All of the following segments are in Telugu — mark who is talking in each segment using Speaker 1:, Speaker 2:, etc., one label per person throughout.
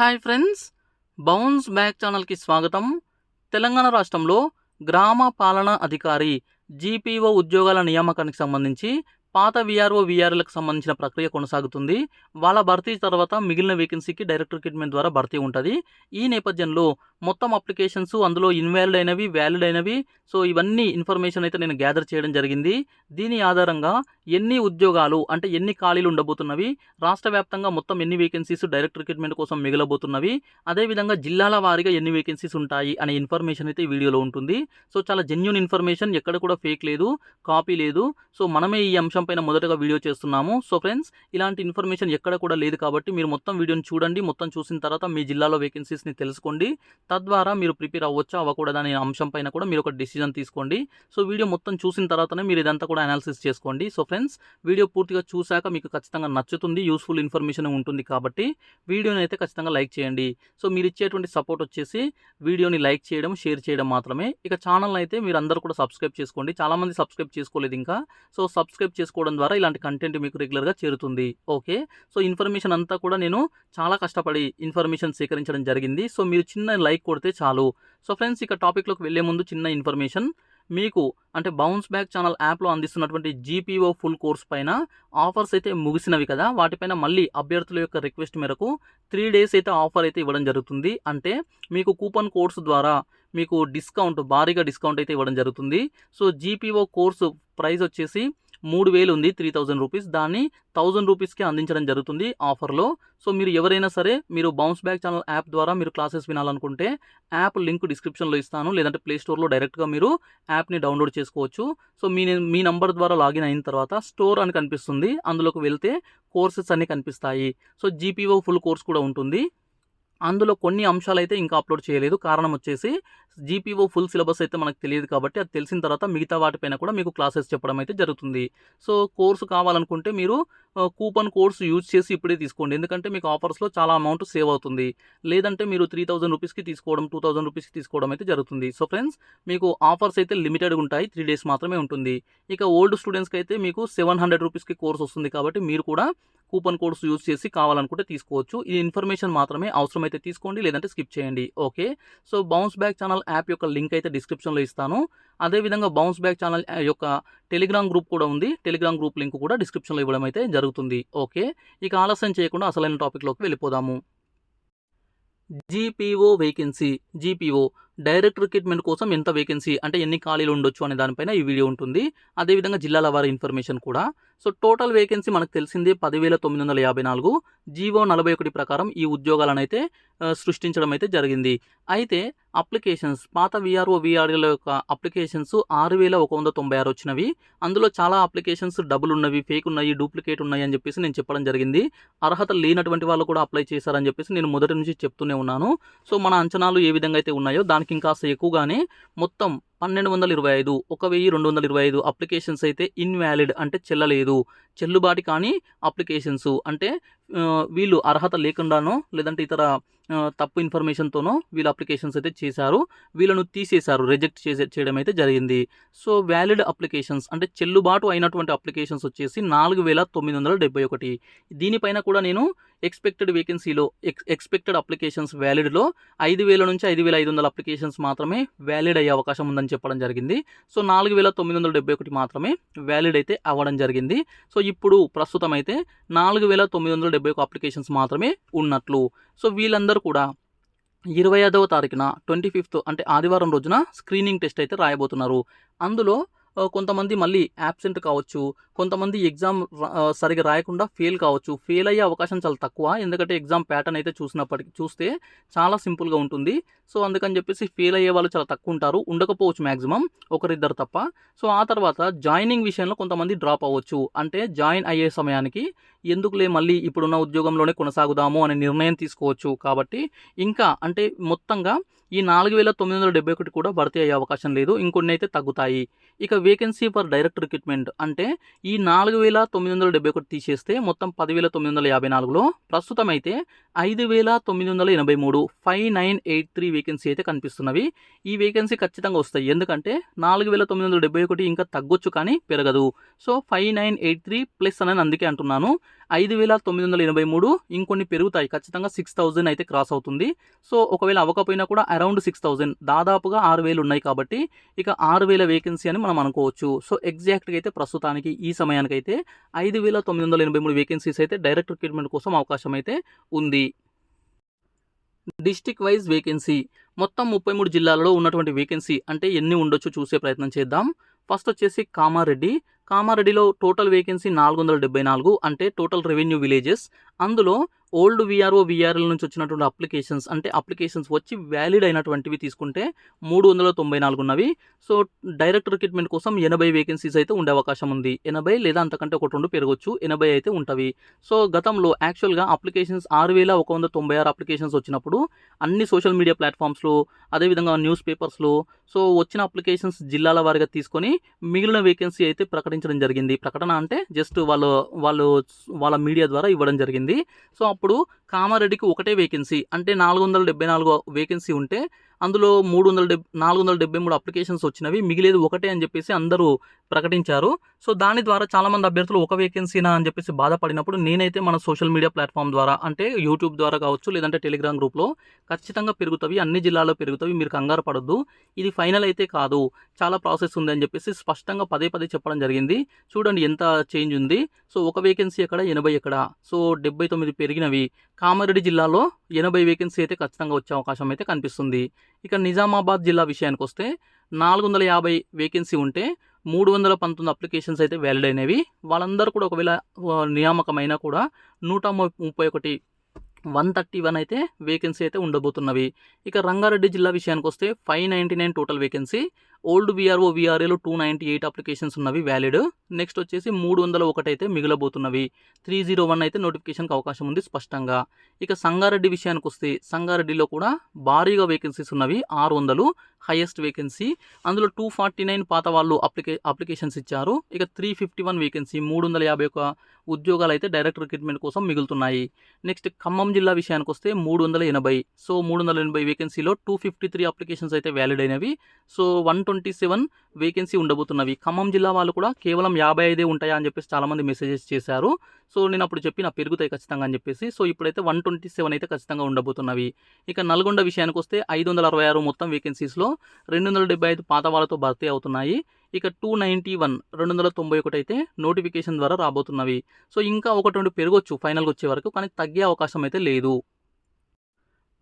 Speaker 1: హాయ్ ఫ్రెండ్స్ బౌన్స్ బ్యాక్ ఛానల్కి స్వాగతం. తెలంగాణ రాష్ట్రంలో గ్రామ పాలనా అధికారి జీపీఓ ఉద్యోగాల నియామకానికి సంబంధించి పాత విఆర్ఓ విఆర్ఎలకు సంబంధించిన ప్రక్రియ కొనసాగుతుంది. వాళ్ళ భర్తీ తర్వాత మిగిలిన వేకెన్సీకి డైరెక్ట్ రిక్రూట్మెంట్ ద్వారా భర్తీ ఉంటుంది. ఈ నేపథ్యంలో మొత్తం అప్లికేషన్స్ అందులో ఇన్వాలిడ్ అయినవి వ్యాలిడ్ అయినవి. సో ఇవన్నీ ఇన్ఫర్మేషన్ అయితే నేను గ్యాదర్ చేయడం జరిగింది. దీని ఆధారంగా ఎన్ని ఉద్యోగాలు అంటే ఎన్ని ఖాళీలు ఉండబోతున్నవి రాష్ట్ర వ్యాప్తంగా మొత్తం ఎన్ని వేకెన్సీస్ డైరెక్ట్ రిక్రూట్మెంట్ కోసం మిగలబోతున్నవి అదేవిధంగా జిల్లాల వారీగా ఎన్ని వేకెన్సీస్ ఉంటాయి అనే ఇన్ఫర్మేషన్ అయితే వీడియోలో ఉంటుంది. సో చాలా జెన్యున్ ఇన్ఫర్మేషన్ ఎక్కడ కూడా ఫేక్ లేదు కాపీ లేదు. సో మనమే ఈ అంశం పైన మొదటగా వీడియో చేస్తున్నాము. సో ఫ్రెండ్స్ ఇలాంటి ఇన్ఫర్మేషన్ ఎక్కడ కూడా లేదు కాబట్టి మీరు మొత్తం వీడియోని చూడండి. మొత్తం చూసిన తర్వాత మీ జిల్లాలో వేకెన్సీస్ని తెలుసుకోండి. తద్వారా మీరు ప్రిపేర్ అవ్వచ్చు అవ్వకూడదు అనే అంశం పైన కూడా మీరు ఒక డిసిజన్ తీసుకోండి. సో వీడియో మొత్తం చూసిన తర్వాతనే మీరు ఇదంతా కూడా అనాలిసిస్ చేసుకోండి. సో ఫ్రెండ్స్ వీడియో పూర్తిగా చూశాక మీకు ఖచ్చితంగా నచ్చుతుంది యూస్ఫుల్ ఇన్ఫర్మేషన్ ఉంటుంది కాబట్టి వీడియోని అయితే ఖచ్చితంగా లైక్ చేయండి. సో మీరు ఇచ్చేటువంటి సపోర్ట్ వచ్చేసి వీడియోని లైక్ చేయడం షేర్ చేయడం మాత్రమే. ఇక ఛానల్ అయితే మీరు అందరూ కూడా సబ్స్క్రైబ్ చేసుకోండి. చాలామంది సబ్స్క్రైబ్ చేసుకోలేదు ఇంకా. సో సబ్స్క్రైబ్ చేసుకోవడం ద్వారా ఇలాంటి కంటెంట్ మీకు రెగ్యులర్గా చేరుతుంది. ఓకే? సో ఇన్ఫర్మేషన్ అంతా కూడా నేను చాలా కష్టపడి ఇన్ఫర్మేషన్ సేకరించడం జరిగింది. సో మీరు చిన్న లైక్ కొడితే చాలు. సో ఫ్రెండ్స్ ఇక టాపిక్లోకి వెళ్ళే ముందు చిన్న ఇన్ఫర్మేషన్ మీకు అంటే బౌన్స్ బ్యాక్ ఛానల్ యాప్లో అందిస్తున్నటువంటి జీపీఓ ఫుల్ కోర్స్ పైన ఆఫర్స్ అయితే ముగిసినవి కదా. వాటిపైన మళ్ళీ అభ్యర్థుల యొక్క రిక్వెస్ట్ మేరకు త్రీ డేస్ అయితే ఆఫర్ అయితే ఇవ్వడం జరుగుతుంది. అంటే మీకు కూపన్ కోడ్స్ ద్వారా మీకు డిస్కౌంట్ భారీగా డిస్కౌంట్ అయితే ఇవ్వడం జరుగుతుంది. సో జీపీఓ కోర్సు ప్రైస్ వచ్చేసి మూడు వేలు ఉంది త్రీ థౌజండ్ రూపీస్ దాన్ని థౌజండ్ రూపీస్కి అందించడం జరుగుతుంది ఆఫర్లో. సో మీరు ఎవరైనా సరే మీరు బౌన్స్ బ్యాక్ ఛానల్ యాప్ ద్వారా మీరు క్లాసెస్ వినాలనుకుంటే యాప్ లింక్ డిస్క్రిప్షన్లో ఇస్తాను. లేదంటే ప్లే స్టోర్లో డైరెక్ట్గా మీరు యాప్ని డౌన్లోడ్ చేసుకోవచ్చు. సో మీ మీ నంబర్ ద్వారా లాగిన్ అయిన తర్వాత స్టోర్ అని కనిపిస్తుంది. అందులోకి వెళ్తే కోర్సెస్ అన్నీ కనిపిస్తాయి. సో జీపీఓ ఫుల్ కోర్స్ కూడా ఉంటుంది. అందులో కొన్ని అంశాలు అయితే ఇంకా అప్లోడ్ చేయలేదు. కారణం వచ్చేసి జీపీఓ ఫుల్ సిలబస్ అయితే మనకు తెలియదు కాబట్టి అది తెలిసిన తర్వాత మిగతా వాటిపైన కూడా మీకు క్లాసెస్ చెప్పడం అయితే జరుగుతుంది. సో కోర్సు కావాలనుకుంటే మీరు కూపన్ కోడ్స్ యూజ్ చేసి ఇప్పుడే తీసుకోండి. ఎందుకంటే మీకు ఆఫర్స్లో చాలా అమౌంట్ సేవ్ అవుతుంది. లేదంటే మీరు త్రీ థౌజండ్ రూపీస్కి తీసుకోవడం టూ థౌజండ్ రూపీస్కి తీసుకోవడం అయితే జరుగుతుంది. సో ఫ్రెండ్స్ మీకు ఆఫర్స్ అయితే లిమిటెడ్గా ఉంటాయి. త్రీ డేస్ మాత్రమే ఉంటుంది. ఇక ఓల్డ్ స్టూడెంట్స్కి అయితే మీకు సెవెన్ హండ్రెడ్ రూపీస్కి కోర్స్ వస్తుంది కాబట్టి మీరు కూడా కూపన్ కోడ్స్ యూజ్ చేసి కావాలనుకుంటే తీసుకోవచ్చు. ఈ ఇన్ఫర్మేషన్ మాత్రమే అవసరమైతే తీసుకోండి లేదంటే స్కిప్ చేయండి. Okay? So bounce back channel app యొక్క లింక్ అయితే డిస్క్రిప్షన్లో ఇస్తాను. అదేవిధంగా బౌన్స్ బ్యాక్ ఛానల్ యొక్క టెలిగ్రామ్ గ్రూప్ కూడా ఉంది. టెలిగ్రామ్ గ్రూప్ లింక్ కూడా డిస్క్రిప్షన్లో ఇవ్వడం అయితే జరుగుతుంది. ఓకే? ఇక ఆలస్యం చేయకుండా అసలైన టాపిక్లోకి వెళ్ళిపోదాము. GPO vacancy GPO direct recruitment కోసం ఎంత వేకెన్సీ అంటే ఎన్ని ఖాళీలు ఉండొచ్చు అనే దానిపైన ఈ వీడియో ఉంటుంది. అదేవిధంగా జిల్లాల వారి ఇన్ఫర్మేషన్ కూడా. సో టోటల్ వేకెన్సీ మనకు తెలిసిందే పదివేల తొమ్మిది వందల యాభై నాలుగు. జీవో నలభై ఒకటి ప్రకారం ఈ ఉద్యోగాలను అయితే సృష్టించడం అయితే జరిగింది. అయితే అప్లికేషన్స్ పాత విఆర్ఓ విఆర్ఏల యొక్క అప్లికేషన్స్ ఆరు వేల ఒక వంద తొంభై ఆరు వచ్చినవి. అందులో చాలా అప్లికేషన్స్ డబుల్ ఉన్నవి ఫేక్ ఉన్నాయి డూప్లికేట్ ఉన్నాయి అని చెప్పేసి నేను చెప్పడం జరిగింది. అర్హత లేనటువంటి వాళ్ళు కూడా అప్లై చేశారని చెప్పేసి నేను మొదటి నుంచి చెప్తూనే ఉన్నాను. సో మన అంచనాలు ఏ విధంగా అయితే ఉన్నాయో దానికి ఇంకాస్త ఎక్కువగానే మొత్తం పన్నెండు వందల ఇరవై ఐదు ఒక వెయ్యి రెండు వందల ఇరవై ఐదు అప్లికేషన్స్ అయితే ఇన్వాలిడ్ అంటే చెల్లలేదు. చెల్లుబాటు కానీ అప్లికేషన్స్ అంటే వీళ్ళు అర్హత లేకుండానో లేదంటే ఇతర తప్పు ఇన్ఫర్మేషన్తోనో వీళ్ళు అప్లికేషన్స్ అయితే చేశారు. వీళ్ళను తీసేశారు రిజెక్ట్ చేసే చేయడం అయితే జరిగింది. సో వ్యాలిడ్ అప్లికేషన్స్ అంటే చెల్లుబాటు అయినటువంటి అప్లికేషన్స్ వచ్చేసి నాలుగు వేల తొమ్మిది వందల డెబ్బై ఒకటి. దీనిపైన కూడా నేను ఎక్స్పెక్టెడ్ వేకెన్సీలో ఎక్స్ ఎక్స్పెక్టెడ్ అప్లికేషన్స్ వ్యాలిడ్లో ఐదు వేల నుంచి ఐదు వేల ఐదు వందల అప్లికేషన్స్ మాత్రమే వ్యాలిడ్ అయ్యే అవకాశం ఉందని చెప్పడం జరిగింది. సో నాలుగు వేల తొమ్మిది వందల డెబ్బై ఒకటి మాత్రమే వ్యాలిడ్ అయితే అవ్వడం జరిగింది. సో ఇప్పుడు ప్రస్తుతం అయితే నాలుగు వేల తొమ్మిది వందల డెబ్బై ఒక అప్లికేషన్స్ మాత్రమే ఉన్నట్లు. సో వీళ్ళందరూ కూడా ఇరవై ఐదవ తారీఖున ట్వంటీ ఫిఫ్త్ అంటే ఆదివారం రోజున స్క్రీనింగ్ టెస్ట్ అయితే రాయబోతున్నారు. అందులో కొంతమంది మళ్ళీ యాబ్సెంట్ కావచ్చు కొంతమంది ఎగ్జామ్ సరిగా రాయకుండా ఫెయిల్ కావచ్చు. ఫెయిల్ అయ్యే అవకాశం చాలా తక్కువ. ఎందుకంటే ఎగ్జామ్ ప్యాటర్న్ అయితే చూసినప్పటికీ చూస్తే చాలా సింపుల్గా ఉంటుంది. సో అందుకని చెప్పేసి ఫెయిల్ అయ్యే వాళ్ళు చాలా తక్కువ ఉంటారు. ఉండకపోవచ్చు మ్యాక్సిమం ఒకరిద్దరు తప్ప. సో ఆ తర్వాత జాయినింగ్ విషయంలో కొంతమంది డ్రాప్ అవ్వచ్చు. అంటే జాయిన్ అయ్యే సమయానికి ఎందుకులే మళ్ళీ ఇప్పుడున్న ఉద్యోగంలోనే కొనసాగుదాము అనే నిర్ణయం తీసుకోవచ్చు కాబట్టి ఇంకా అంటే మొత్తంగా ఈ నాలుగు వేల తొమ్మిది వందల డెబ్బై ఒకటి కూడా భర్తీ అయ్యే అవకాశం లేదు ఇంకొన్ని అయితే తగ్గుతాయి. ఇక వేకెన్సీ ఫర్ డైరెక్ట్ రిక్రూట్మెంట్ అంటే ఈ నాలుగు వేల తొమ్మిది వందల డెబ్బై ఒకటి తీసేస్తే మొత్తం పదివేల తొమ్మిది వందల యాభై నాలుగులో ప్రస్తుతం అయితే ఐదు వేల తొమ్మిది వందల ఎనభై మూడు five nine eight three vacancy అయితే కనిపిస్తున్నవి. ఈ వేకెన్సీ ఖచ్చితంగా వస్తాయి. ఎందుకంటే నాలుగు వేల తొమ్మిది వందల డెబ్బై ఒకటి ఇంకా తగ్గొచ్చు కానీ పెరగదు. So five nine eight three plus అని అందుకే అంటున్నాను. ఐదు వేల తొమ్మిది వందల ఎనభై మూడు ఇంకొన్ని పెరుగుతాయి. ఖచ్చితంగా సిక్స్ థౌజండ్ అయితే క్రాస్ అవుతుంది. సో ఒకవేళ అవ్వకపోయినా కూడా అరౌండ్ సిక్స్ థౌజండ్ దాదాపుగా ఆరు వేలు ఉన్నాయి కాబట్టి ఇక ఆరు వేల వేకెన్సీ అని మనం అనుకోవచ్చు. సో ఎగ్జాక్ట్గా అయితే ప్రస్తుతానికి ఈ సమయానికైతే ఐదు వేల తొమ్మిది వందల ఎనభై మూడు వేకెన్సీస్ అయితే డైరెక్ట్ రిక్రూట్మెంట్ కోసం అవకాశం అయితే ఉంది. డిస్టిక్ వైజ్ వేకెన్సీ మొత్తం ముప్పై మూడు జిల్లాలలో ఉన్నటువంటి వేకెన్సీ అంటే ఎన్ని ఉండొచ్చు చూసే ప్రయత్నం చేద్దాం. ఫస్ట్ వచ్చేసి కామారెడ్డి. కామారెడ్డిలో టోటల్ వేకెన్సీ నాలుగు వందల డెబ్బై నాలుగు అంటే టోటల్ రెవెన్యూ విలేజెస్. అందులో ఓల్డ్ విఆర్ఓ విఆర్ఎల్ నుంచి వచ్చినటువంటి అప్లికేషన్స్ అంటే అప్లికేషన్స్ వచ్చి వ్యాలిడ్ అయినటువంటివి తీసుకుంటే మూడు వందల తొంభై నాలుగు ఉన్నవి. సో డైరెక్ట్ రిక్రూట్మెంట్ కోసం ఎనభై వేకెన్సీస్ అయితే ఉండే అవకాశం ఉంది. ఎనభై లేదా అంతకంటే ఒకటి రెండు పెరగొచ్చు. ఎనభై అయితే ఉంటవి. సో గతంలో యాక్చువల్గా అప్లికేషన్స్ ఆరు వేల ఒక వంద తొంభై ఆరు అప్లికేషన్స్ వచ్చినప్పుడు అన్ని సోషల్ మీడియా ప్లాట్ఫామ్స్లో అదేవిధంగా న్యూస్ పేపర్స్లో సో వచ్చిన అప్లికేషన్స్ జిల్లాల వారిగా తీసుకొని మిగిలిన వేకెన్సీ అయితే ప్రకటించడం జరిగింది. ప్రకటన అంటే జస్ట్ వాళ్ళు వాళ్ళు వాళ్ళ మీడియా ద్వారా ఇవ్వడం జరిగింది. సో అప్పుడు కామారెడ్డికి ఒకటే వేకెన్సీ అంటే నాలుగు వందల డెబ్బై నాలుగు వేకెన్సీ ఉంటే అందులో మూడు వందల డెబ్ నాలుగు వందల డెబ్బై మూడు అప్లికేషన్స్ వచ్చినవి. మిగిలేదు ఒకటే అని చెప్పేసి అందరూ ప్రకటించారు. సో దాని ద్వారా చాలామంది అభ్యర్థులు ఒక వేకెన్సీనా అని చెప్పేసి బాధపడినప్పుడు నేనైతే మన సోషల్ మీడియా ప్లాట్ఫామ్ ద్వారా అంటే యూట్యూబ్ ద్వారా కావచ్చు లేదంటే టెలిగ్రామ్ గ్రూప్లో ఖచ్చితంగా పెరుగుతాయి అన్ని జిల్లాల్లో పెరుగుతాయి మీరు కంగారు పడద్దు. ఇది ఫైనల్ అయితే కాదు. చాలా ప్రాసెస్ ఉంది అని చెప్పేసి స్పష్టంగా పదే పదే చెప్పడం జరిగింది. చూడండి ఎంత చేంజ్ ఉంది. సో ఒక వేకెన్సీ ఎక్కడ? ఎనభై ఎక్కడ? సో డెబ్బై తొమ్మిది పెరిగినవి. కామారెడ్డి జిల్లాలో ఎనభై వేకెన్సీ అయితే ఖచ్చితంగా వచ్చే అవకాశం అయితే కనిపిస్తుంది. ఇక నిజామాబాద్ జిల్లా విషయానికి వస్తే నాలుగు వందల యాభై వేకెన్సీ ఉంటే మూడు వందల పంతొమ్మిది అప్లికేషన్స్ అయితే వ్యాలిడ్ అయినవి. వాళ్ళందరూ కూడా ఒకవేళ నియామకమైనా కూడా నూట ముప్పై ఒకటి వన్ థర్టీ వన్ అయితే వేకెన్సీ అయితే ఉండబోతున్నవి. ఇక రంగారెడ్డి జిల్లా విషయానికి వస్తే five ninety nine total vacancy old VRO విఆర్ఏలో two ninety eight applications ఉన్నవి వ్యాలిడ్ నెక్స్ట్ వచ్చేసి మూడు వందల ఒకటి అయితే మిగిలబోతున్నవి. త్రీ జీరో వన్ అయితే నోటిఫికేషన్కి అవకాశం ఉంది స్పష్టంగా. ఇక సంగారెడ్డి విషయానికి వస్తే సంగారెడ్డిలో కూడా భారీగా వేకెన్సీస్ ఉన్నవి ఆరు వందలు. హైయెస్ట్ వేకెన్సీ అందులో టూ ఫార్టీ నైన్ పాత వాళ్ళు అప్లికే అప్లికేషన్స్ ఇచ్చారు. ఇక త్రీ ఫిఫ్టీ వన్ వేకెన్సీ మూడు వందల యాభై ఒక ఉద్యోగాలు అయితే డైరెక్ట్ రిక్రూట్మెంట్ కోసం మిగులుతున్నాయి. నెక్స్ట్ ఖమ్మం జిల్లా విషయానికి వస్తే మూడు వందల ఎనభై. సో మూడు వందల ఎనభై వేకెన్సీలో టూ ఫిఫ్టీ త్రీ అప్లికేషన్స్ అయితే వ్యాలిడ్ అయినవి. So one twenty seven vacancy ఉండబోతున్నవి. Khammam జిల్లా వాళ్ళు కూడా కేవలం యాభై ఐదే ఉంటాయా అని చెప్పేసి చాలామంది మెసేజెస్ చేశారు. సో నేను అప్పుడు చెప్పిన పెరుగుతాయి ఖచ్చితంగా అని చెప్పేసి. సో ఇప్పుడైతే వన్ ట్వంటీ సెవెన్ అయితే ఖచ్చితంగా ఉండబోతున్నవి. ఇక నల్గొండ విషయానికి వస్తే ఐదు వందల అరవై ఆరు మొత్తం వేకెన్సీస్లో రెండు వందల డెబ్బై ఐదు పాత వాళ్ళతో భర్తీ అవుతున్నాయి. ఇక టూ నైంటీ వన్ రెండు వందల తొంభై ఒకటి అయితే నోటిఫికేషన్ ద్వారా రాబోతున్నవి. సో ఇంకా ఒకటి రెండు పెరగొచ్చు ఫైనల్గా వచ్చే వరకు కానీ తగ్గే అవకాశం అయితే లేదు.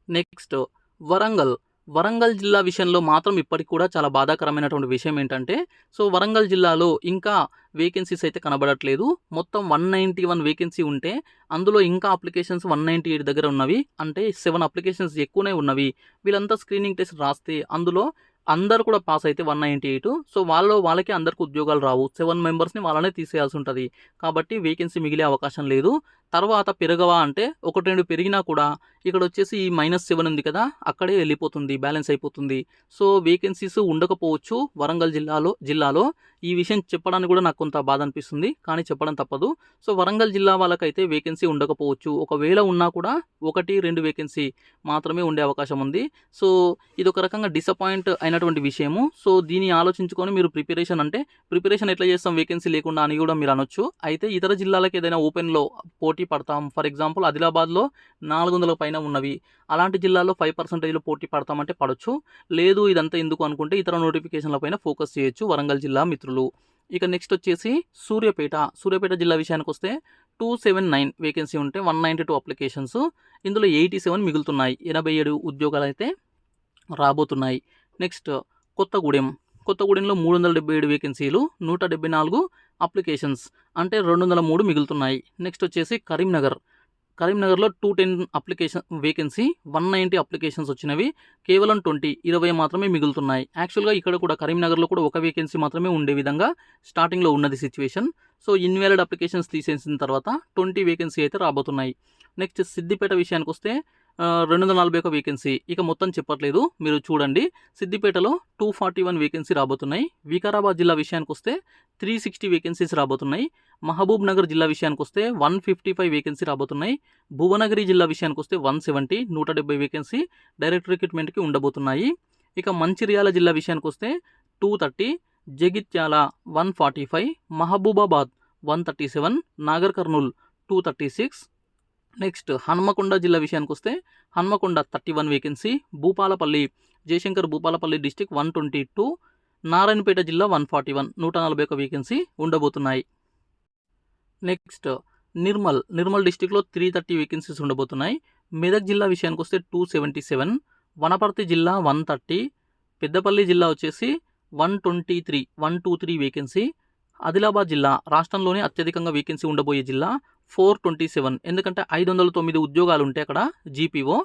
Speaker 1: నెక్స్ట్ వరంగల్. వరంగల్ జిల్లా విషయంలో మాత్రం ఇప్పటికి కూడా చాలా బాధాకరమైనటువంటి విషయం ఏంటంటే సో వరంగల్ జిల్లాలో ఇంకా వేకెన్సీస్ అయితే కనబడట్లేదు. మొత్తం వన్ నైంటీ వన్ వేకెన్సీ ఉంటే అందులో ఇంకా అప్లికేషన్స్ వన్ నైంటీ ఎయిట్ దగ్గర ఉన్నవి. అంటే సెవెన్ అప్లికేషన్స్ ఎక్కువనే ఉన్నవి. వీళ్ళంతా స్క్రీనింగ్ టెస్ట్ రాస్తే అందులో అందరు కూడా పాస్ అయితే వన్ నైంటీ ఎయిట్. సో వాళ్ళలో వాళ్ళకి అందరికి ఉద్యోగాలు రావు. సెవెన్ మెంబర్స్ని వాళ్ళనే తీసేయాల్సి ఉంటుంది. కాబట్టి వేకెన్సీ మిగిలే అవకాశం లేదు. తర్వాత పెరగవా అంటే ఒకటి రెండు పెరిగినా కూడా ఇక్కడ వచ్చేసి ఈ మైనస్ సెవెన్ ఉంది కదా అక్కడే వెళ్ళిపోతుంది బ్యాలెన్స్ అయిపోతుంది. సో వేకెన్సీస్ ఉండకపోవచ్చు వరంగల్ జిల్లాలో జిల్లాలో. ఈ విషయం చెప్పడానికి కూడా నాకు కొంత బాధ అనిపిస్తుంది కానీ చెప్పడం తప్పదు. సో వరంగల్ జిల్లా వాళ్ళకైతే వేకెన్సీ ఉండకపోవచ్చు. ఒకవేళ ఉన్నా కూడా ఒకటి రెండు వేకెన్సీ మాత్రమే ఉండే అవకాశం ఉంది. సో ఇది ఒక రకంగా డిసప్పాయింట్ అయినటువంటి విషయము. సో దీన్ని ఆలోచించుకొని మీరు ప్రిపరేషన్ అంటే ప్రిపరేషన్ ఎట్లా చేస్తాం వేకెన్సీ లేకుండా అని కూడా మీరు అనొచ్చు. అయితే ఇతర జిల్లాలకు ఏదైనా ఓపెన్లో పోటీ పడతాం. ఫర్ ఎగ్జాంపుల్ ఆదిలాబాద్లో నాలుగు వందల పైన ఉన్నవి. అలాంటి జిల్లాలో ఫైవ్ పర్సెంటేజ్లో పోటీ పడతామంటే పడవచ్చు లేదు ఇదంతా ఎందుకు అనుకుంటే ఇతర నోటిఫికేషన్ల పైన ఫోకస్ చేయొచ్చు వరంగల్ జిల్లా మిత్రులు. మిత్రులు ఇక నెక్స్ట్ వచ్చేసి సూర్యాపేట. సూర్యాపేట జిల్లా విషయానికి వస్తే టూ సెవెన్ నైన్ వేకెన్సీ ఉంటే వన్ నైంటీ టూ అప్లికేషన్స్ ఇందులో ఎయిటీ సెవెన్ మిగులుతున్నాయి. ఎనభై ఏడు ఉద్యోగాలు అయితే రాబోతున్నాయి. నెక్స్ట్ కొత్తగూడెం. కొత్తగూడెంలో మూడు వందల డెబ్బై ఏడు వేకెన్సీలు నూట డెబ్బై నాలుగు అప్లికేషన్స్ అంటే రెండు వందల మూడు మిగులుతున్నాయి. నెక్స్ట్ వచ్చేసి కరీంనగర్. కరీంనగర్లో two ten application vacancy one ninety applications వచ్చినవి కేవలం ట్వంటీ ఇరవై మాత్రమే మిగులుతున్నాయి. యాక్చువల్గా ఇక్కడ కూడా కరీంనగర్లో కూడా ఒక వేకెన్సీ మాత్రమే ఉండే విధంగా స్టార్టింగ్లో ఉన్నది సిచ్యువేషన్ సో ఇన్వాలిడ్ అప్లికేషన్స్ తీసేసిన తర్వాత ట్వంటీ వేకెన్సీ అయితే రాబోతున్నాయి. నెక్స్ట్ సిద్దిపేట విషయానికి వస్తే రెండు వందల నలభై ఒక వేకెన్సీ ఇక మొత్తం చెప్పట్లేదు. మీరు చూడండి. సిద్దిపేటలో టూ ఫార్టీ వన్ వేకెన్సీ రాబోతున్నాయి. వికారాబాద్ జిల్లా విషయానికి వస్తే త్రీ సిక్స్టీ వేకెన్సీస్ రాబోతున్నాయి. మహబూబ్ నగర్ జిల్లా విషయానికి వస్తే వన్ ఫిఫ్టీ ఫైవ్ వేకెన్సీ రాబోతున్నాయి. భువనగిరి జిల్లా విషయానికి వస్తే వన్ సెవెంటీ నూట డెబ్బై వేకెన్సీ డైరెక్ట్ రిక్రూట్మెంట్కి ఉండబోతున్నాయి. ఇక మంచిర్యాల జిల్లా విషయానికి వస్తే two thirty Jagtial one forty five Mahabubabad one thirty seven Nagar Kurnool two thirty six next Hanamkonda జిల్లా విషయానికి వస్తే Hanamkonda thirty one vacancy Bhupalpally Jayashankar Bhupalpally district one twenty two Narayanpet జిల్లా వన్ ఫార్టీ వన్ నూట నలభై ఒక వేకెన్సీ ఉండబోతున్నాయి. నెక్స్ట్ నిర్మల్ నిర్మల్ డిస్టిక్లో త్రీ థర్టీ వేకెన్సీస్ ఉండబోతున్నాయి. మెదక్ జిల్లా విషయానికి వస్తే టూ సెవెంటీ సెవెన్ వనపర్తి జిల్లా వన్ థర్టీ పెద్దపల్లి జిల్లా వచ్చేసి one twenty three one two three vacancy Adilabad జిల్లా రాష్ట్రంలోనే అత్యధికంగా వేకెన్సీ ఉండబోయే జిల్లా ఫోర్ ట్వంటీ సెవెన్ ఎందుకంటే ఐదు వందల తొమ్మిది ఉద్యోగాలు ఉంటాయి అక్కడ జీపీఓ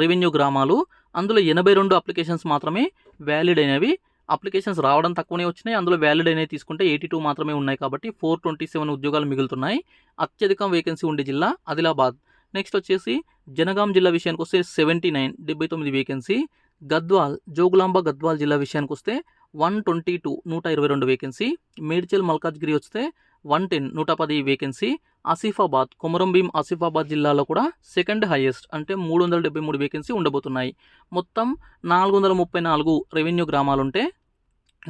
Speaker 1: రెవెన్యూ గ్రామాలు అందులో ఎనభై రెండు అప్లికేషన్స్ మాత్రమే వ్యాలిడ్ అయినవి. అప్లికేషన్స్ రావడం తక్కువనే వచ్చినాయి అందులో వ్యాలిడ్ అయినవి తీసుకుంటే ఎయిటీ టూ మాత్రమే ఉన్నాయి కాబట్టి ఫోర్ ట్వంటీ సెవెన్ ఉద్యోగాలు మిగులుతున్నాయి. అత్యధికం వేకెన్సీ ఉండే జిల్లా ఆదిలాబాద్. నెక్స్ట్ వచ్చేసి జనగాం జిల్లా విషయానికి వస్తే సెవెంటీ నైన్ డెబ్బై తొమ్మిది వేకెన్సీ గద్వాల్ జోగులాంబ గద్వాల్ జిల్లా విషయానికి వస్తే వన్ ట్వంటీ టూ నూట ఇరవై రెండు వేకెన్సీ మేడ్చల్ మల్కాజ్గిరి వస్తే వన్ టెన్ నూట పది వేకెన్సీ ఆసిఫాబాద్ కొమరంభీం ఆసిఫాబాద్ జిల్లాలో కూడా సెకండ్ హైయెస్ట్ అంటే మూడు వందల డెబ్బై మూడు వేకెన్సీ ఉండబోతున్నాయి. మొత్తం నాలుగు వందల ముప్పై నాలుగు రెవెన్యూ గ్రామాలు ఉంటే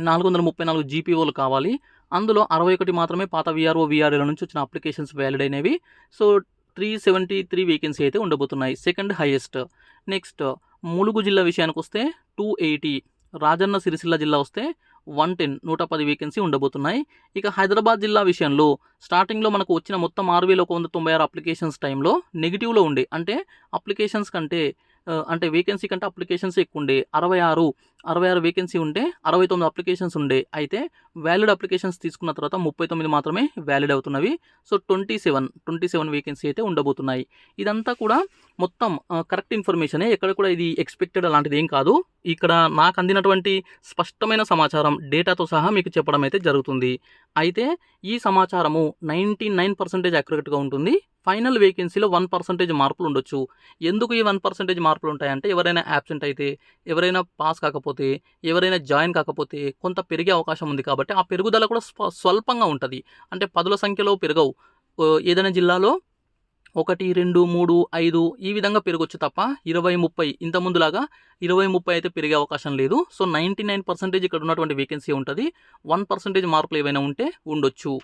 Speaker 1: నాలుగు వందల ముప్పై నాలుగు జీపీఓలు కావాలి. అందులో అరవై ఒకటి మాత్రమే పాత విఆర్ఓ విఆర్ఏల నుంచి వచ్చిన అప్లికేషన్స్ వ్యాలిడ్ అయినవి. So three seventy three vacancy అయితే ఉండబోతున్నాయి సెకండ్ హైయెస్ట్ నెక్స్ట్ ములుగు జిల్లా విషయానికి వస్తే టూ ఎయిటీ రాజన్న సిరిసిల్ల జిల్లా వస్తే వన్ టెన్ నూట పది వేకెన్సీ ఉండబోతున్నాయి. ఇక హైదరాబాద్ జిల్లా విషయంలో స్టార్టింగ్లో మనకు వచ్చిన మొత్తం ఆరు వేల ఒక వంద తొంభై ఆరు అప్లికేషన్స్ టైంలో నెగిటివ్లో ఉండే. అంటే అప్లికేషన్స్ కంటే అంటే వేకెన్సీ కంటే అప్లికేషన్స్ ఎక్కువ ఉండే. అరవై ఆరు అరవై ఆరు వేకెన్సీ ఉంటే అరవై తొమ్మిది అప్లికేషన్స్ ఉండే. అయితే వ్యాలిడ్ అప్లికేషన్స్ తీసుకున్న తర్వాత ముప్పై తొమ్మిది మాత్రమే valid అవుతున్నవి. So twenty seven twenty seven vacancy అయితే ఉండబోతున్నాయి. ఇదంతా కూడా మొత్తం కరెక్ట్ ఇన్ఫర్మేషనే ఎక్కడ కూడా ఇది ఎక్స్పెక్టెడ్ అలాంటిది ఏం కాదు. ఇక్కడ నాకు అందినటువంటి స్పష్టమైన సమాచారం డేటాతో సహా మీకు చెప్పడం అయితే జరుగుతుంది. అయితే ఈ సమాచారము నైంటీ నైన్ పర్సెంటేజ్ అక్యురేట్గా ఉంటుంది. ఫైనల్ వేకెన్సీలో వన్ పర్సెంటేజ్ మార్పులు ఉండొచ్చు. ఎందుకు ఈ వన్ పర్సెంటేజ్ మార్పులు ఉంటాయంటే ఎవరైనా యాబ్సెంట్ అయితే ఎవరైనా పాస్ కాకపోతే ఎవరైనా జాయిన్ కాకపోతే కొంత పెరిగే అవకాశం ఉంది కాబట్టి ఆ పెరుగుదల కూడా స్వ- స్వల్పంగా ఉంటుంది. అంటే పదుల సంఖ్యలో పెరగవు. ఏదైనా జిల్లాలో ఒకటి రెండు మూడు ఐదు ఈ విధంగా పెరగొచ్చు తప్ప ఇరవై ముప్పై ఇంత ముందులాగా ఇరవై ముప్పై అయితే పెరిగే అవకాశం లేదు. సో నైంటీ నైన్ పర్సెంటేజ్ ఇక్కడ ఉన్నటువంటి వేకెన్సీ ఉంటుంది. వన్ పర్సెంటేజ్ మార్పులు ఏవైనా ఉంటే ఉండొచ్చు.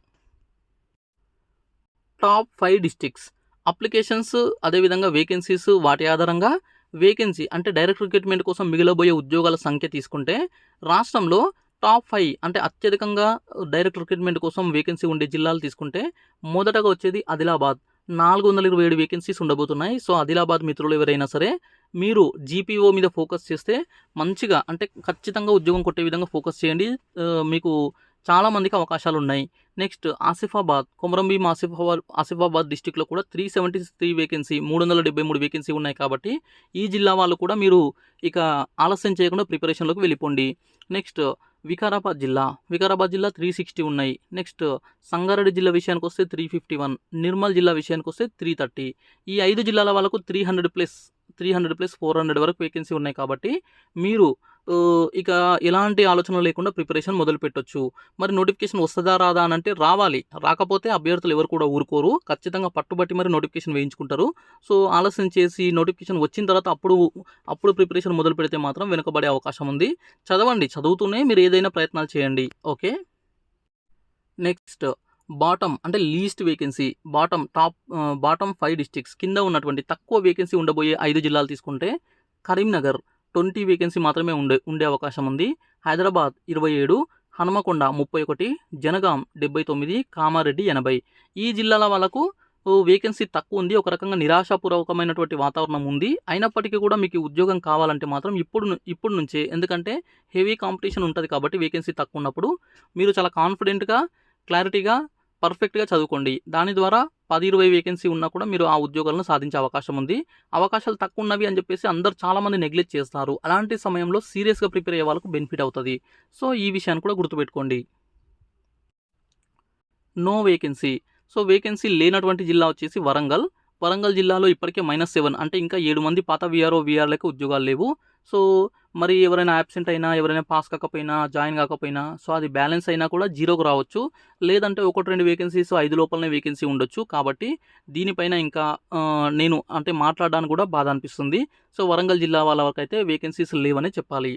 Speaker 1: టాప్ ఫైవ్ డిస్టిక్స్ అప్లికేషన్స్ అదేవిధంగా వేకెన్సీస్ వాటి ఆధారంగా వేకెన్సీ అంటే డైరెక్ట్ రిక్రూట్మెంట్ కోసం మిగిలబోయే ఉద్యోగాల సంఖ్య తీసుకుంటే రాష్ట్రంలో టాప్ ఫైవ్ అంటే అత్యధికంగా డైరెక్ట్ రిక్రూట్మెంట్ కోసం వేకెన్సీ ఉండే జిల్లాలు తీసుకుంటే మొదటగా వచ్చేది ఆదిలాబాద్. నాలుగు వందల ఇరవై ఏడు వేకెన్సీస్ ఉండబోతున్నాయి. సో ఆదిలాబాద్ మిత్రులు ఎవరైనా సరే మీరు జీపీఓ మీద ఫోకస్ చేస్తే మంచిగా అంటే ఖచ్చితంగా ఉద్యోగం కొట్టే విధంగా ఫోకస్ చేయండి. మీకు చాలామందికి అవకాశాలు ఉన్నాయి నెక్స్ట్ ఆసిఫాబాద్ కొమరంభీం ఆసిఫాబాద్ ఆసిఫాబాద్ డిస్టిక్లో కూడా త్రీ సెవెంటీ త్రీ వేకెన్సీ మూడు వందల డెబ్బై మూడు వేకెన్సీ ఉన్నాయి కాబట్టి ఈ జిల్లా వాళ్ళు కూడా మీరు ఇక ఆలస్యం చేయకుండా ప్రిపరేషన్లోకి వెళ్ళిపోండి. నెక్స్ట్ వికారాబాద్ జిల్లా. వికారాబాద్ జిల్లా త్రీ సిక్స్టీ ఉన్నాయి. నెక్స్ట్ సంగారెడ్డి జిల్లా విషయానికి వస్తే త్రీ ఫిఫ్టీ వన్ నిర్మల్ జిల్లా విషయానికి వస్తే త్రీ థర్టీ ఈ ఐదు జిల్లాల వాళ్ళకు three hundred plus three hundred plus four hundred వరకు వేకెన్సీ ఉన్నాయి కాబట్టి మీరు ఇక ఎలాంటి ఆలోచన లేకుండా ప్రిపరేషన్ మొదలు పెట్టొచ్చు. మరి నోటిఫికేషన్ వస్తుందా రాదా అని అంటే రావాలి. రాకపోతే అభ్యర్థులు ఎవరు కూడా ఊరుకోరు. ఖచ్చితంగా పట్టుబట్టి మరి నోటిఫికేషన్ వేయించుకుంటారు. సో ఆలస్యం చేసి నోటిఫికేషన్ వచ్చిన తర్వాత అప్పుడు అప్పుడు ప్రిపరేషన్ మొదలు పెడితే మాత్రం వెనుకబడే అవకాశం ఉంది. చదవండి. చదువుతూనే మీరు ఏదైనా ప్రయత్నాలు చేయండి. ఓకే? నెక్స్ట్. బాటమ్ అంటే least vacancy. Bottom top bottom five districts కింద ఉన్నటువంటి తక్కువ వేకెన్సీ ఉండబోయే ఐదు జిల్లాలు తీసుకుంటే కరీంనగర్. ట్వంటీ వేకెన్సీ మాత్రమే ఉండే ఉండే అవకాశం ఉంది. హైదరాబాద్ ఇరవై ఏడు హనుమకొండ ముప్పై ఒకటి జనగాం డెబ్బై తొమ్మిది కామారెడ్డి ఎనభై. ఈ జిల్లాల వాళ్ళకు వేకెన్సీ తక్కువ ఉంది. ఒక రకంగా నిరాశాపూర్వకమైనటువంటి వాతావరణం ఉంది. అయినప్పటికీ కూడా మీకు ఉద్యోగం కావాలంటే మాత్రం ఇప్పుడు ఇప్పుడు నుంచే ఎందుకంటే హెవీ కాంపిటీషన్ ఉంటుంది కాబట్టి వేకెన్సీ తక్కువ ఉన్నప్పుడు. మీరు చాలా కాన్ఫిడెంట్గా క్లారిటీగా పర్ఫెక్ట్గా చదువుకోండి. దాని ద్వారా పది ఇరవై వేకెన్సీ ఉన్నా కూడా మీరు ఆ ఉద్యోగాలను సాధించే అవకాశం ఉంది. అవకాశాలు తక్కువ ఉన్నవి అని చెప్పేసి అందరు చాలామంది నెగ్లెక్ట్ చేస్తారు. అలాంటి సమయంలో సీరియస్గా ప్రిపేర్ అయ్యే వాళ్ళకు బెనిఫిట్ అవుతుంది. సో ఈ విషయాన్ని కూడా గుర్తుపెట్టుకోండి. No vacancy. సో వేకెన్సీ లేనటువంటి జిల్లా వచ్చేసి వరంగల్. వరంగల్ జిల్లాలో ఇప్పటికే మైనస్ సెవెన్ అంటే ఇంకా ఏడు మంది పాత విఆర్ఓ విఆర్లకు ఉద్యోగాలు లేవు. సో మరి ఎవరైనా యాబ్సెంట్ అయినా ఎవరైనా పాస్ కాకపోయినా జాయిన్ కాకపోయినా సో అది బ్యాలెన్స్ అయినా కూడా జీరోకు రావచ్చు. లేదంటే ఒకటి రెండు వేకెన్సీస్ ఐదు లోపలనే వేకెన్సీ ఉండొచ్చు. కాబట్టి దీనిపైన ఇంకా నేను అంటే మాట్లాడడానికి కూడా బాధ అనిపిస్తుంది. సో వరంగల్ జిల్లా వాళ్ళ వరకు అయితే వేకెన్సీస్ లేవనే చెప్పాలి.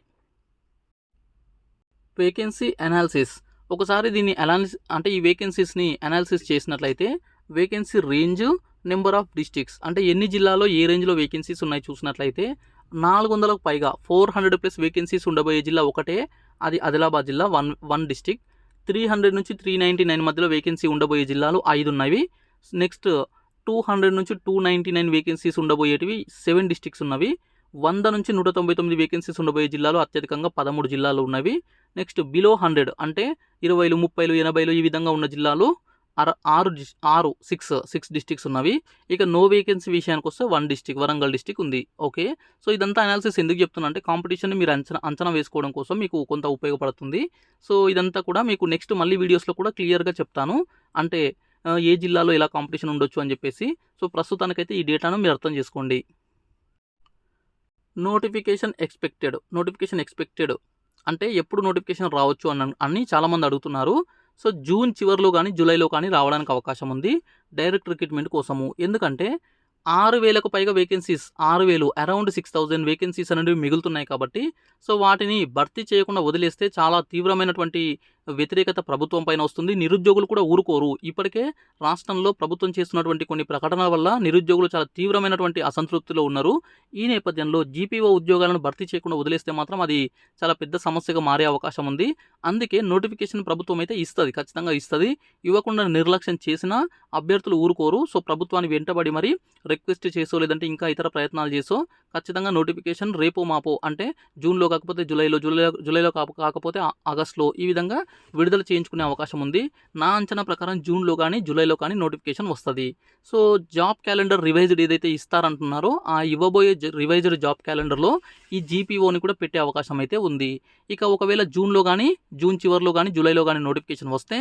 Speaker 1: వేకెన్సీ అనాలిసిస్ ఒకసారి దీన్ని అనాలిసిస్ అంటే ఈ వేకెన్సీస్ని అనాలిసిస్ చేసినట్లయితే vacancy range number of districts అంటే ఎన్ని జిల్లాలో ఏ రేంజ్లో వేకెన్సీస్ ఉన్నాయి చూసినట్లయితే నాలుగు వందలకు పైగా ఫోర్ హండ్రెడ్ ప్లస్ వేకెన్సీస్ ఉండబోయే జిల్లా ఒకటే. అది ఆదిలాబాద్ జిల్లా one one district three hundred నుంచి త్రీ నైంటీ నైన్ మధ్యలో వేకెన్సీ ఉండబోయే జిల్లాలు ఐదు ఉన్నవి. నెక్స్ట్ టూ హండ్రెడ్ నుంచి టూ నైంటీ నైన్ వేకెన్సీస్ ఉండబోయేటివి సెవెన్ డిస్టిక్స్ ఉన్నవి. వంద నుంచి నూట తొంభై తొమ్మిది వేకెన్సీస్ ఉండబోయే జిల్లాలు అత్యధికంగా పదమూడు జిల్లాలు ఉన్నవి. నెక్స్ట్ బిలో హండ్రెడ్ అంటే ఇరవైలు ముప్పైలు ఎనభైలు ఈ విధంగా ఉన్న జిల్లాలు. అర ఆరు ఆరు సిక్స్ సిక్స్ డిస్టిక్స్ ఉన్నవి. ఇక నో వేకెన్సీ విషయానికి వస్తే వన్ డిస్టిక్ వరంగల్ డిస్టిక్ ఉంది. ఓకే? సో ఇదంతా అనాలిసిస్ ఎందుకు చెప్తున్నా అంటే కాంపిటీషన్ మీరు అంచనా అంచనా వేసుకోవడం కోసం మీకు కొంత ఉపయోగపడుతుంది. సో ఇదంతా కూడా మీకు నెక్స్ట్ మళ్ళీ వీడియోస్లో కూడా క్లియర్గా చెప్తాను. అంటే ఏ జిల్లాలో ఎలా కాంపిటీషన్ ఉండొచ్చు అని చెప్పేసి. సో ప్రస్తుతానికైతే ఈ డేటాను మీరు అర్థం చేసుకోండి. నోటిఫికేషన్ ఎక్స్పెక్టెడ్ నోటిఫికేషన్ ఎక్స్పెక్టెడ్ అంటే ఎప్పుడు నోటిఫికేషన్ రావచ్చు అని అని చాలామంది అడుగుతున్నారు. సో జూన్ చివరిలో కానీ జూలైలో కానీ రావడానికి అవకాశం ఉంది డైరెక్ట్ రిక్రూట్మెంట్ కోసము. ఎందుకంటే ఆరు వేలకు పైగా వేకెన్సీస్ ఆరు వేలు అరౌండ్ సిక్స్ థౌజండ్ వేకెన్సీస్ అనేవి మిగులుతున్నాయి కాబట్టి సో వాటిని భర్తీ చేయకుండా వదిలేస్తే చాలా తీవ్రమైనటువంటి వ్యతిరేకత ప్రభుత్వం పైన వస్తుంది. నిరుద్యోగులు కూడా ఊరుకోరు. ఇప్పటికే రాష్ట్రంలో ప్రభుత్వం చేస్తున్నటువంటి కొన్ని ప్రకటనల వల్ల నిరుద్యోగులు చాలా తీవ్రమైనటువంటి అసంతృప్తిలో ఉన్నారు. ఈ నేపథ్యంలో జీపీఓ ఉద్యోగాలను భర్తీ చేయకుండా వదిలేస్తే మాత్రం అది చాలా పెద్ద సమస్యగా మారే అవకాశం ఉంది. అందుకే నోటిఫికేషన్ ప్రభుత్వం అయితే ఇస్తుంది. ఖచ్చితంగా ఇస్తుంది. ఇవ్వకుండా నిర్లక్ష్యం చేసినా అభ్యర్థులు ఊరుకోరు. సో ప్రభుత్వాన్ని వెంటబడి మరి రిక్వెస్ట్ చేసో లేదంటే ఇంకా ఇతర ప్రయత్నాలు చేసో ఖచ్చితంగా నోటిఫికేషన్ రేపో మాపో అంటే జూన్లో కాకపోతే జూలైలో జూలై జూలైలో కాక కాకపోతే ఆగస్టులో ఈ విధంగా విడుదల చేయించుకునే అవకాశం ఉంది. నా అంచనా ప్రకారం జూన్లో కానీ జూలైలో కానీ నోటిఫికేషన్ వస్తుంది. సో జాబ్ క్యాలెండర్ రివైజ్డ్ ఏదైతే ఇస్తారంటున్నారో ఆ ఇవ్వబోయే రివైజ్డ్ జాబ్ క్యాలెండర్లో ఈ జీపీఓని కూడా పెట్టే అవకాశం అయితే ఉంది. ఇక ఒకవేళ జూన్లో కానీ జూన్ చివరిలో కానీ జూలైలో కానీ నోటిఫికేషన్ వస్తే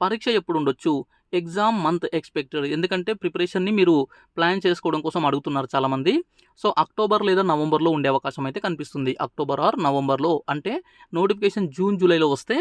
Speaker 1: పరీక్ష ఎప్పుడు ఉండొచ్చు? Exam month expected. ఎందుకంటే ప్రిపరేషన్ని మీరు ప్లాన్ చేసుకోవడం కోసం అడుగుతున్నారు చాలామంది. సో అక్టోబర్ లేదా నవంబర్లో ఉండే అవకాశం అయితే కనిపిస్తుంది. అక్టోబర్ ఆర్ నవంబర్లో అంటే నోటిఫికేషన్ జూన్ జూలైలో వస్తే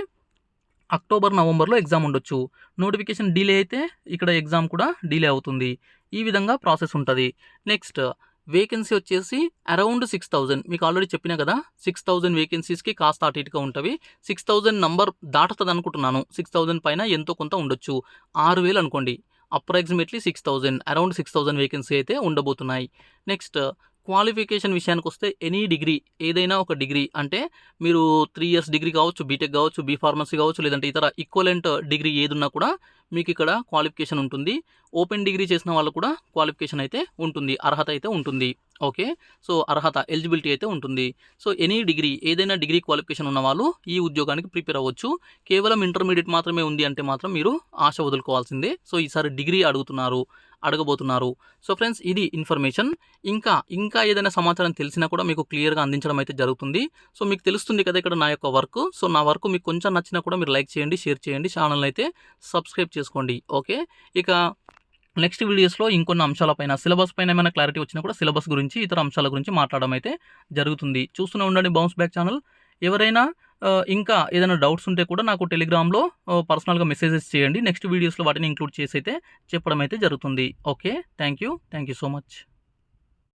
Speaker 1: అక్టోబర్ నవంబర్లో ఎగ్జామ్ ఉండొచ్చు. నోటిఫికేషన్ డిలే అయితే ఇక్కడ ఎగ్జామ్ కూడా డిలే అవుతుంది. ఈ విధంగా ప్రాసెస్ ఉంటుంది. నెక్స్ట్ వేకెన్సీ వచ్చేసి అరౌండ్ సిక్స్ థౌజండ్ మీకు ఆల్రెడీ చెప్పినా కదా సిక్స్ థౌజండ్ వేకెన్సీస్కి కాస్త అటు ఇటుగా ఉంటుంది సిక్స్ థౌజండ్ నంబర్ దాటుతుంది అనుకుంటున్నాను సిక్స్ థౌజండ్ పైన ఎంతో కొంత ఉండొచ్చు. ఆరు వేలు అనుకోండి. Approximately six thousand around six thousand vacancy అయితే ఉండబోతున్నాయి. నెక్స్ట్ క్వాలిఫికేషన్ విషయానికి వస్తే ఎనీ డిగ్రీ ఏదైనా ఒక డిగ్రీ అంటే మీరు త్రీ ఇయర్స్ డిగ్రీ కావచ్చు బీటెక్ కావచ్చు బీ ఫార్మసీ కావచ్చు లేదంటే ఇతర ఈక్వలెంట్ డిగ్రీ ఏదున్నా కూడా మీకు ఇక్కడ క్వాలిఫికేషన్ ఉంటుంది. ఓపెన్ డిగ్రీ చేసిన వాళ్ళు కూడా క్వాలిఫికేషన్ అయితే ఉంటుంది. అర్హత అయితే ఉంటుంది. ఓకే? సో అర్హత ఎలిజిబిలిటీ అయితే ఉంటుంది. సో ఎనీ డిగ్రీ ఏదైనా డిగ్రీ క్వాలిఫికేషన్ ఉన్న వాళ్ళు ఈ ఉద్యోగానికి ప్రిపేర్ అవ్వచ్చు. కేవలం ఇంటర్మీడియట్ మాత్రమే ఉంది అంటే మాత్రం మీరు ఆశ వదులుకోవాల్సిందే. సో ఈసారి డిగ్రీ అడుగుతున్నారు అడగబోతున్నారు. సో ఫ్రెండ్స్ ఇది ఇన్ఫర్మేషన్ ఇంకా ఇంకా ఏదైనా సమాచారం తెలిసినా కూడా మీకు క్లియర్గా అందించడం అయితే జరుగుతుంది. సో మీకు తెలుస్తుంది కదా ఇక్కడ నా యొక్క వర్క్ సో నా వర్క్ మీకు కొంచెం నచ్చినా కూడా మీరు లైక్ చేయండి షేర్ చేయండి. ఛానల్ అయితే సబ్స్క్రైబ్ చేసుకోండి. ఓకే? ఇక నెక్స్ట్ వీడియోస్లో ఇంకొన్ని అంశాలపైన సిలబస్ పైన ఏమైనా క్లారిటీ వచ్చినా కూడా సిలబస్ గురించి ఇతర అంశాల గురించి మాట్లాడడం అయితే జరుగుతుంది. చూస్తూనే ఉండండి బౌన్స్ బ్యాక్ ఛానల్. ఎవరైనా ఇంకా ఏదైనా డౌట్స్ ఉంటే కూడా నాకు టెలిగ్రామ్లో పర్సనల్గా మెసేజెస్ చేయండి. నెక్స్ట్ వీడియోస్లో వాటిని ఇంక్లూడ్ చేసి అయితే చెప్పడం అయితే జరుగుతుంది. Okay? Thank you. Thank you so much.